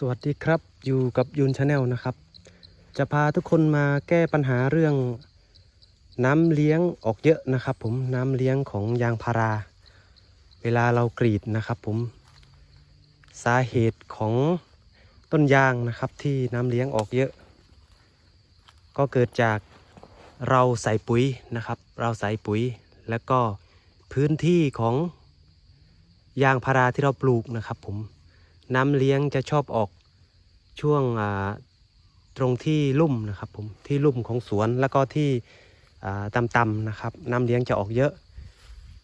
สวัสดีครับอยู่กับยูนชาแนลนะครับ จะพาทุกคนมาแก้ปัญหาเรื่องน้ำเลี้ยงออกเยอะนะครับ ผมน้ำเลี้ยงของยางพารา เวลาเรากรีดนะครับผมสาเหตุของต้นยางนะครับที่น้ำเลี้ยงออกเยอะ ก็เกิดจากเราใส่ปุ๋ยนะครับ เราใส่ปุ๋ย แล้วก็พื้นที่ของยางพาราที่เราปลูกนะครับผม น้ำเลี้ยงจะชอบออกช่วงตรงที่ลุ่มนะครับผมที่ลุ่มของสวนแล้วก็ที่ต่ำๆนะครับ น้ำเลี้ยงจะออกเยอะ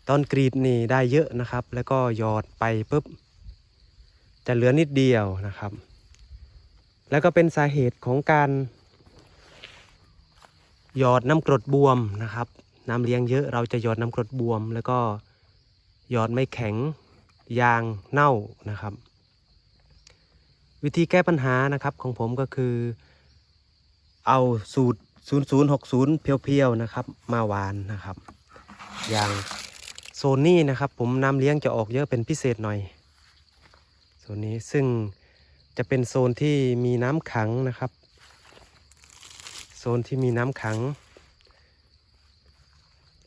ตอนกรีดนี่ได้เยอะนะครับ แล้วก็หยอดไปปุ๊บจะเหลือนิดเดียวนะครับ แล้วก็เป็นสาเหตุของการหยอดน้ำกรดบวมนะครับ น้ำเลี้ยงเยอะเราจะหยอดน้ำกรดบวม แล้วก็หยอดไม่แข็งยางเน่านะครับ วิธีแก้ปัญหานะครับของผมก็คือ เอาสูตร 0060 เพียวๆนะครับ มาหวานนะครับ อย่างโซนนี้นะครับ ผมน้ำเลี้ยงจะออกเยอะเป็นพิเศษหน่อยโซนนี้ซึ่งจะเป็นโซนที่มีน้ำขังนะครับ โซนที่มีน้ำขัง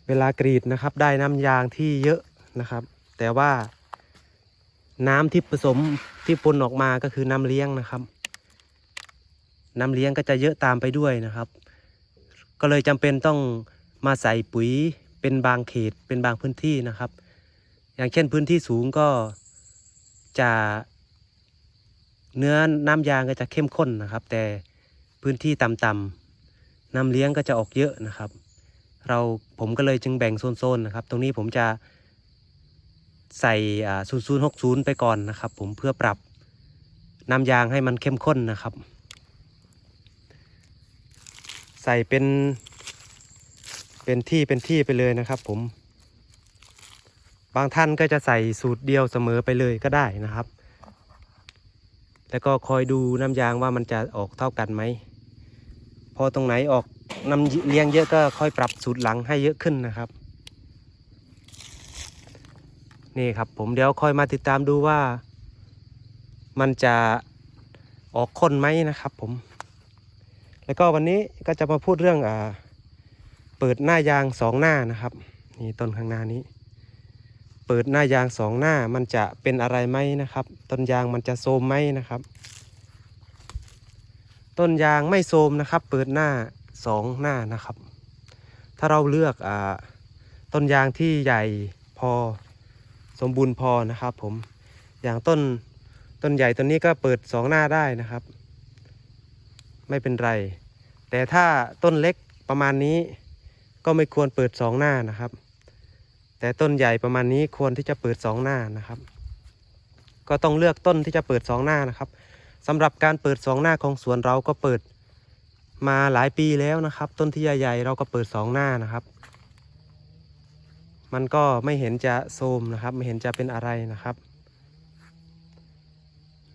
เวลากรีดนะครับ ได้น้ำยางที่เยอะนะครับ แต่ว่า น้ำที่ผสมที่ปนออกมาก็คือน้ำเลี้ยงนะครับ น้ำเลี้ยงก็จะเยอะตามไปด้วยนะครับ ก็เลยจำเป็นต้องมาใส่ปุ๋ยเป็นบางเขตเป็นบางพื้นที่นะครับ อย่างเช่นพื้นที่สูงก็จะเนื้อน้ำยางก็จะเข้มข้นนะครับ แต่พื้นที่ต่ำๆน้ำเลี้ยงก็จะออกเยอะนะครับ เราผมก็เลยจึงแบ่งโซนๆนะครับ ตรงนี้ผมจะ ใส่0060ไปก่อนนะครับ ผมเพื่อปรับน้ำยางให้มันเข้มข้นนะครับ ใส่เป็น เป็นที่เป็นที่ไปเลยนะครับ ผม บางท่านก็จะใส่สูตรเดียวเสมอไปเลยก็ได้นะครับ แล้วก็คอยดูน้ำยางว่ามันจะออกเท่ากันไหมพอตรงไหนออกน้ำเลี้ยงเยอะก็ค่อยปรับสูตรหลังให้เยอะขึ้นนะครับ นี่ครับผมเดี๋ยวคอยมาติดตามดูว่า มันจะออกคนไหมนะครับ ผม แล้วก็วันนี้ก็จะมาพูดเรื่องอ่าเปิดหน้ายางสองหน้านะครับ นี่ต้นข้างหน้านี้ เปิดหน้ายางสองหน้ามันจะเป็นอะไรไหมนะครับ ต้นยางมันจะโทรมไหมนะครับ ต้นยางไม่โทรมนะครับ เปิดหน้าสองหน้านะครับ ถ้าเราเลือกอ่าต้นยางที่ใหญ่พอ สมบูรณ์พอนะครับ ผมอย่างต้นต้นใหญ่ต้นนี้ก็เปิดสองหน้าได้นะครับ ไม่เป็นไร แต่ถ้าต้นเล็กประมาณนี้ก็ไม่ควรเปิดสองหน้านะครับ แต่ต้นใหญ่ประมาณนี้ควรที่จะเปิดสองหน้านะครับ ก็ต้องเลือกต้นที่จะเปิดสองหน้านะครับสำหรับการเปิดสองหน้าของสวนเราก็เปิดมาหลายปีแล้วนะครับ ต้นที่ใหญ่ๆเราก็เปิดสองหน้านะครับ มันก็ไม่เห็นจะโทรมนะครับ ไม่เห็นจะเป็นอะไรนะครับ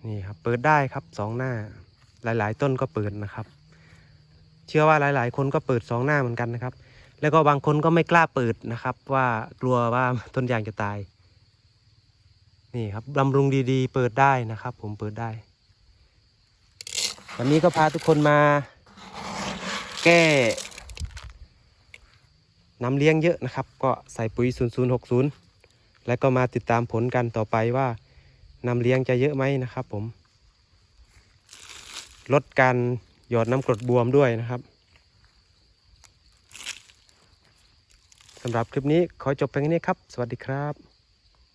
นี่ครับเปิดได้ครับสองหน้า หลาย ๆ ต้นก็เปิดนะครับ เชื่อว่าหลาย ๆ คนก็เปิดสองหน้าเหมือนกันนะครับ แล้วก็บางคนก็ไม่กล้าเปิดนะครับ ว่ากลัวว่าต้นยางจะตาย นี่ครับบำรุงดี ๆ เปิดได้นะครับ ผมเปิดได้ วันนี้ก็พาทุกคนมา แก้ น้ำเลี้ยงเยอะนะครับ ก็ใส่ปุ๋ย 0060 แล้วก็มาติดตามผลกันต่อไปว่าน้ำเลี้ยงจะเยอะไหมนะครับ ผม ลดการหยอดน้ำกรดบวมด้วยนะครับสำหรับคลิปนี้ขอจบเพียงแค่นี้ครับ สวัสดีครับ